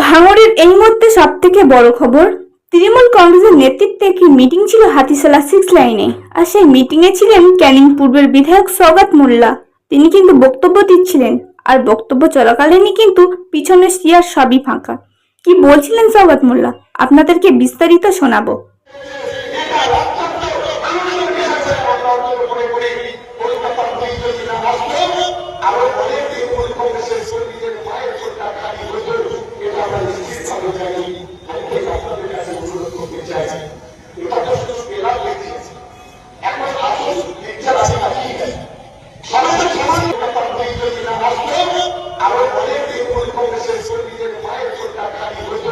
ভাঙড়ের এই মুহূর্তে সব থেকে বড় খবর, তৃণমূল কংগ্রেসের নেতৃত্বে একটি মিটিং ছিল হাতিশালা সিক্স লাইনে আর সেই মিটিংয়ে ছিলেন ক্যানিং পূর্বের বিধায়ক সৌগাত মোল্লা। তিনি কিন্তু বক্তব্য দিচ্ছিলেন, আর বক্তব্য চলাকালীনই কিন্তু পিছনের সিয়ার সবই ফাঁকা। কি বলছিলেন সৌগাত মোল্লা? আপনাদেরকে বিস্তারিত শোনাবো। আরও অনেক কর্মচারী আইপিএস আপনাদের কাছে অনুরোধ করতে চাই তো শুধু পেলার লেগেছে মায়ের সরকার খালি হইতো